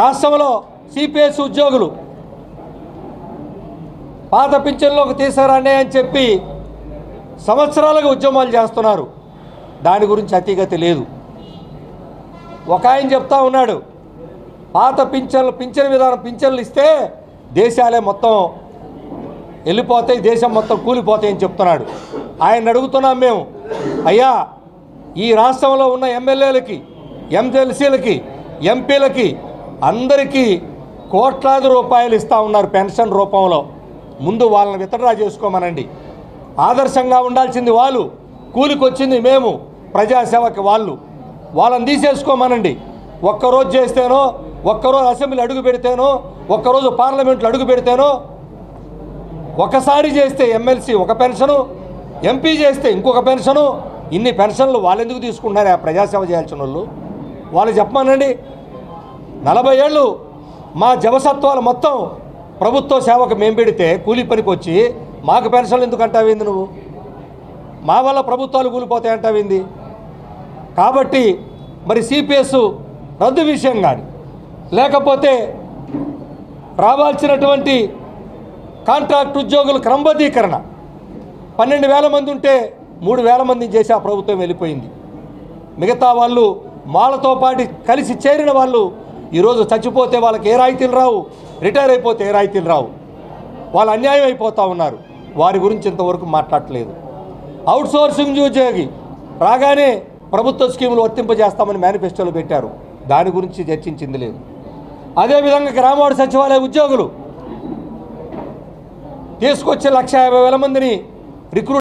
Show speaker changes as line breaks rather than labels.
రాష్ట్రంలో సిపిఎస్ ఉద్యోగులు పాత పింఛన్లోకి తీసారండి అని చెప్పి సంవత్సరాలుగా ఉద్యమాలు చేస్తున్నారు. దాని గురించి అతిగతి లేదు. ఒక ఆయన చెప్తా ఉన్నాడు పాత పింఛన్లు పింఛన్ విధానం పింఛన్లు ఇస్తే దేశాలే మొత్తం వెళ్ళిపోతాయి దేశం మొత్తం కూలిపోతాయని చెప్తున్నాడు. ఆయన అడుగుతున్నాం మేము అయ్యా ఈ రాష్ట్రంలో ఉన్న ఎమ్మెల్యేలకి ఎమ్మెల్సీలకి ఎంపీలకి అందరికీ కోట్లాది రూపాయలు ఇస్తూ ఉన్నారు పెన్షన్ రూపంలో. ముందు వాళ్ళని విత్డ్రా చేసుకోమనండి. ఆదర్శంగా ఉండాల్సింది వాళ్ళు. కూలికొచ్చింది మేము ప్రజాసేవకి వాళ్ళు. వాళ్ళని తీసేసుకోమనండి. ఒక్కరోజు చేస్తేనో ఒక్కరోజు అసెంబ్లీ అడుగు పెడితేనో ఒక్కరోజు పార్లమెంట్లో అడుగు పెడితేనో ఒకసారి చేస్తే ఎమ్మెల్సీ ఒక పెన్షను ఎంపీ చేస్తే ఇంకొక పెన్షను ఇన్ని పెన్షన్లు వాళ్ళెందుకు తీసుకుంటున్నారు? ఆ ప్రజాసేవ చేయాల్సిన వాళ్ళు వాళ్ళు చెప్పమానండి నలభై ఏళ్ళు మా జవసత్వాలు మొత్తం ప్రభుత్వ సేవకు మేము పెడితే కూలి పనికి వచ్చి మాకు పెన్షన్లు ఎందుకు అంటావింది నువ్వు? మా వల్ల ప్రభుత్వాలు కూలిపోతాయి అంటావింది కాబట్టి మరి సిపిఎస్ రద్దు విషయం కానీ లేకపోతే రావాల్సినటువంటి కాంట్రాక్ట్ ఉద్యోగుల క్రమబద్ధీకరణ. పన్నెండు వేల మంది ఉంటే మూడు వేల మందిని చేసి ఆ ప్రభుత్వం వెళ్ళిపోయింది. మిగతా వాళ్ళు వాళ్ళతో పాటు కలిసి చేరిన వాళ్ళు ఈరోజు చచ్చిపోతే వాళ్ళకి ఏ రాయితీలు రావు? రిటైర్ అయిపోతే ఏ రాయితీలు రావు? వాళ్ళు అన్యాయం అయిపోతూ ఉన్నారు. వారి గురించి ఇంతవరకు మాట్లాడట్లేదు అవుట్ సోర్సింగ్ ఉద్యోగి రాగానే ప్రభుత్వ స్కీములు వర్తింపజేస్తామని మేనిఫెస్టోలో పెట్టారు. దాని గురించి చర్చించింది లేదు. అదేవిధంగా గ్రామవాడ సచివాలయ ఉద్యోగులు తీసుకొచ్చే లక్ష యాభై వేల మందిని రిక్రూట్